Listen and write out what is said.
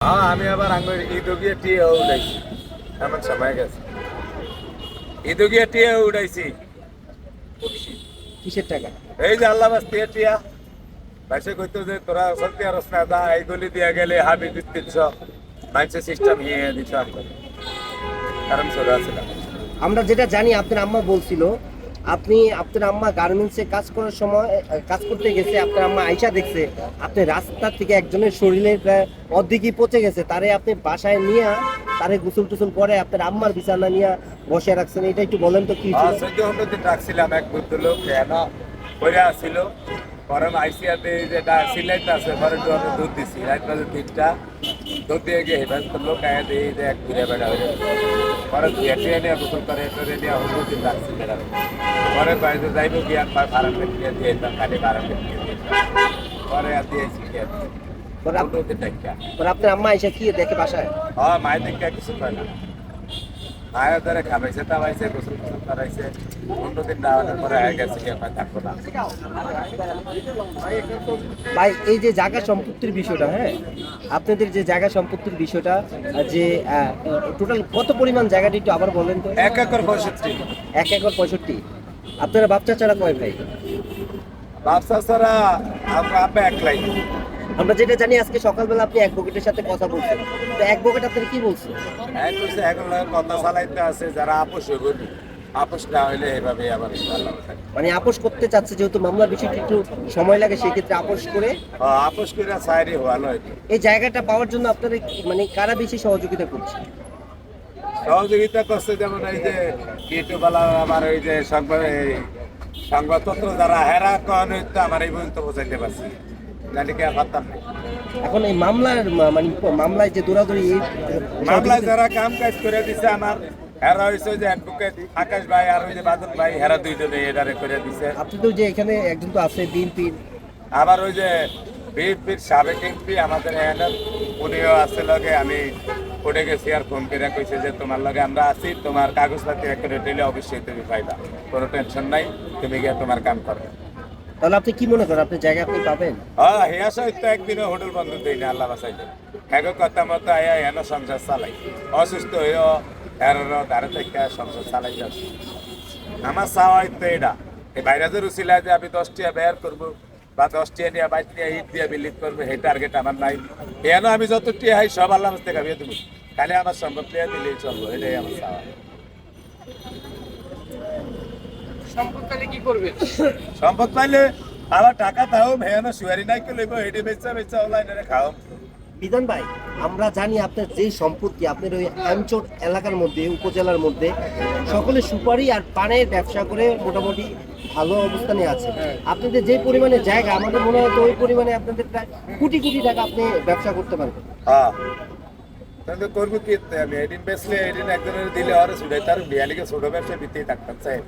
হ্যাঁ আমি আবার আঙ্গুর ইদুগিয়ে টিয়ে উড়াইছি। এমন সময় গেছে। ইদুগিয়ে টিয়ে উড়াইছি। কিসের টাকা? এই যে আল্লাহ বাস টিয়ে টিয়া। ভাইসে কইতো যে তোরা সত্যি আর না দা এই গলি দিয়া গেলে হাবি দিচ্ছ মানুষের সিস্টেম হিয়ে দিচ্ছ কারণ চলে আছে আমরা যেটা জানি আপনার আম্মা বলছিল আপনি, আপনার আম্মা গার্মেন্টসে কাজ করার সময় কাজ করতে গেছে, আপনার আম্মা আইসা দেখছে, আপনি রাস্তা থেকে একজনের শরীরে প্রায় অর্ধেকই পচে গেছে, তারে আপনি বাসায় নিয়ে, তারে গোসল টুসল করে আপনার আম্মার বিছানা নিয়ে বসে রাখছেন, এটা একটু বলেন তো কি হ্যাঁ রাখছিলাম এক বুদ্ধ লোক কেন করে আসছিল পরে আইসিয়াতে যেটা সিলাইতে আছে পরে একটু আমি দুধ দিছি, রাত বাজে তিনটা, দুধ দিয়ে গিয়ে হেবেন তো লোক আয়া দিয়ে যে এক ঘুরে বেড়া হয়ে। পরে ধুয়ে টুয়ে নিয়ে গোসল করে টরে নিয়ে হলো দিন রাখছি বেড়াবে পরে বাড়িতে যাইব গিয়ে আর ফারাম দিয়ে দিয়ে দিতাম খালি ফারাম দিয়ে দিতাম পরে আর দিয়েছি গিয়ে আপনার আম্মা এসে কি দেখে বাসায়। হ্যাঁ মায়ের দিকে কিছু হয় না। মায়ের ধরে খাবাইছে তাবাইছে গোসল গোসল করাইছে পনেরো দিন না পরে হয়ে গেছে থাকব না ভাই এই যে জায়গা সম্পত্তির বিষয়টা হ্যাঁ? আপনাদের যে জায়গা সম্পত্তির বিষয়টা যে টোটাল কত পরিমাণ জায়গাটি একটু আবার বলেন তো? এক একর পঁয়ষট্টি। এক একর পঁয়ষট্টি। আপনারা বাচ্চা ছাড়া কয় ভাই? ব্যবসা ছাড়া আমরা আপে একলাই আমরা যেটা জানি আজকে সকালবেলা আপনি অ্যাডভোকেটের সাথে কথা বলছেন। তো অ্যাডভোকেট আপনার কি বলছে? এখন কথা চালাইতে আছে যারা আপোষ হইব আপোষ না হইলে এভাবে থাকে মানে আপোষ করতে চাচ্ছে যেহেতু মামলার বিষয়টি একটু সময় লাগে সেই ক্ষেত্রে আপোষ করে? হ্যাঁ, আপোষ করে সাইডে হওয়া নয় এই জায়গাটা পাওয়ার জন্য আপনারা মানে কারা বেশি সহযোগিতা করছে? সহযোগিতা করছে যেমন এই যে ইউটিউবালা আমার ওই যে সংবাদ সংবাদপত্র যারা হেরা কন হইতো আমার এই পর্যন্ত বোঝাইতে পারছি। জানি পারতাম না এখন এই মামলার মানে মামলায় যে দৌড়াদৌড়ি এই মামলায় যারা কাম কাজ করে দিছে আমার হেরা হয়েছে যে অ্যাডভোকেট আকাশ ভাই আর ওই যে বাদল ভাই হেরা দুইজনে এটারে করে দিছে। আপনি তো যে এখানে একজন তো আছে বিএনপির আবার ওই যে বিএনপির সাবেক এমপি আমাদের এখানে উনিও আছে লগে আমি উঠে গেছি আর ফোন করে কইছে যে তোমার লগে আমরা আছি তোমার কাগজপাতি করে দিলে অবশ্যই তুমি পাইবা কোনো টেনশন নাই তুমি গিয়ে তোমার কাম করবে তাহলে আপনি কি মনে করেন? আপনি জায়গা আপনি পাবেন? হ্যাঁ সহিত একদিনও হোটেল বন্ধ দিই না আল্লাহ বাসাইতে হ্যাঁ কথা মতো আয়া হেন সংসার চালাই। অসুস্থ হয়েও হেরো ধারে থেকে সংসার চালাই যাচ্ছে আমার চাওয়াই তো এটা এই বাইরে যে রুচিলা যে আমি দশটিয়া বের করব, বা দশটিয়া নিয়ে বাইক নিয়ে ইট দিয়ে বিলিট করব, সেই টার্গেট আমার নাই। এন আমি যত টিয়া হাই সব আল্লাহ মাস্তে খাবিয়ে দেবো। খালি আমার সম্পদ প্লেয়ার দিলেই চলবো, এটাই আমার চাওয়া। সম্পদ পাইলে আবার টাকা তাও ভেয়ানো সুয়ারি নাই কে লইব হেঁটে বেচা বেচা অনলাইনে খাও। বিধান ভাই আমরা জানি আপনার যে সম্পত্তি আপনার ওই অঞ্চল এলাকার মধ্যে উপজেলার মধ্যে সকলে সুপারি আর পানের ব্যবসা করে মোটামুটি ভালো অবস্থানে আছে। আপনাদের যে পরিমাণে জায়গা আমাদের মনে হয় তো ওই পরিমাণে আপনাদের প্রায় কোটি কোটি টাকা আপনি ব্যবসা করতে পারবেন। হ্যাঁ। তাহলে করব কি? আমি এদিন বেসলে এদিন একজনের দিলে আর তার বিয়ালিকে ছোট ব্যবসা বিতেই থাকতাম চাই